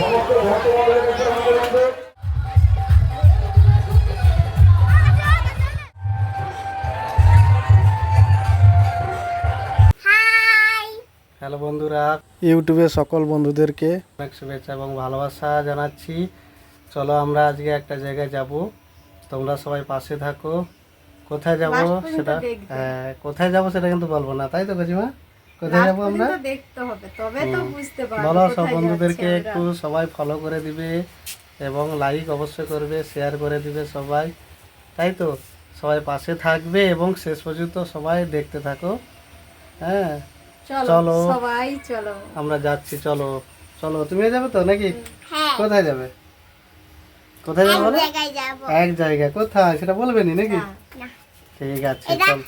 Hello বন্ধুরা। ইউটিউবে সকল বন্ধুদেরকে অনেক শুভেচ্ছা এবং ভালোবাসা জানাচ্ছি। চলো আমরা আজকে একটা জায়গায় যাব। তোমরা সবাই পাশে থাকো। কোথায় যাব সেটা হ্যাঁ কোথায় যাব সেটা কিন্তু বলব না। তাই তো কাজিমা? কোথায় যাব আমরা? দেখতে হবে তবে তো বুঝতে পারব বলো সব বন্ধুদেরকে একটু সবাই ফলো করে দিবে এবং লাইক অবশ্যই করবে শেয়ার করে দিবে সবাই। তাই তো? সবাই পাশে থাকবে এবং শেষ পর্যন্ত সবাই দেখতে থাকো। হ্যাঁ? চলো চলো। সবাই চলো। আমরা যাচ্ছি চলো। চলো তুমি যাবে তো নাকি? কোথায় যাবে? কোথায় যাবে বলো? এক জায়গায়। কোথায়? সেটা বলবে নি নাকি? ঠিক আছে চল।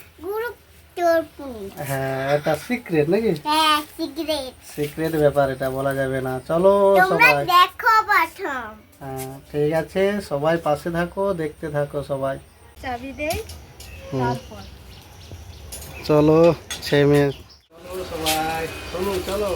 হ্যাঁ এটা সিক্রেট নাকি? হ্যাঁ সিক্রেট সিক্রেট ব্যাপার এটা বলা যাবে না। চলো সবাই। দেখো প্রথম। হ্যাঁ ঠিক আছে সবাই পাশে থাকো দেখতে থাকো সবাই। চাবি দেই হুম। তারপর। চলো ছেমে। চলো সবাই চলো চলো।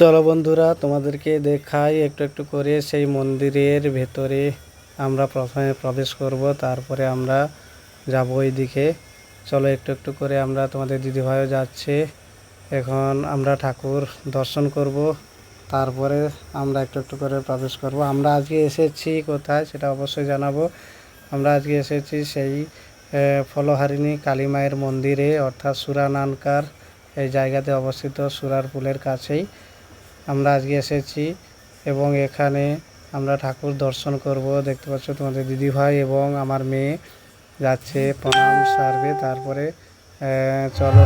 চলো বন্ধুরা, তোমাদেরকে দেখাই একটু একটু করে সেই মন্দিরের ভেতরে আমরা প্রথমে প্রবেশ করব, তারপরে আমরা যাব ওই দিকে চলো একটু একটু করে আমরা তোমাদের দিদিভাইও যাচ্ছে। এখন আমরা ঠাকুর দর্শন করব, তারপরে আমরা একটু একটু করে প্রবেশ করব। আমরা আজকে এসেছি কোথায় সেটা অবশ্যই জানাব। আমরা আজকে এসেছি সেই ফলহারিণী কালী মায়ের মন্দিরে, অর্থাৎ সুরানানকার এই জায়গাতে অবস্থিত সুরার পুলের কাছেই। আমরা আজকে এসেছি এবং এখানে আমরা ঠাকুর দর্শন করব। দেখতে পাচ্ছ তোমাদের দিদিভাই এবং আমার মেয়ে যাচ্ছে প্রণাম সারবে তারপরে চলো।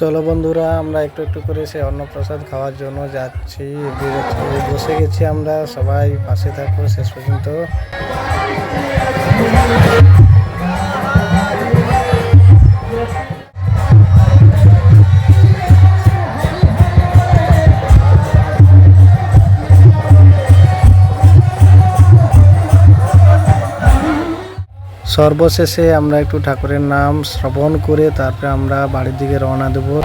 চলো বন্ধুরা, আমরা একটু একটু করে সে অন্নপ্রসাদ খাওয়ার জন্য যাচ্ছি। বসে গেছি আমরা, সবাই পাশে থাকব শেষ পর্যন্ত। সর্বশেষে আমরা একটু ঠাকুরের নাম শ্রবণ করে তারপরে আমরা বাড়ির দিকে রওনা দেবো।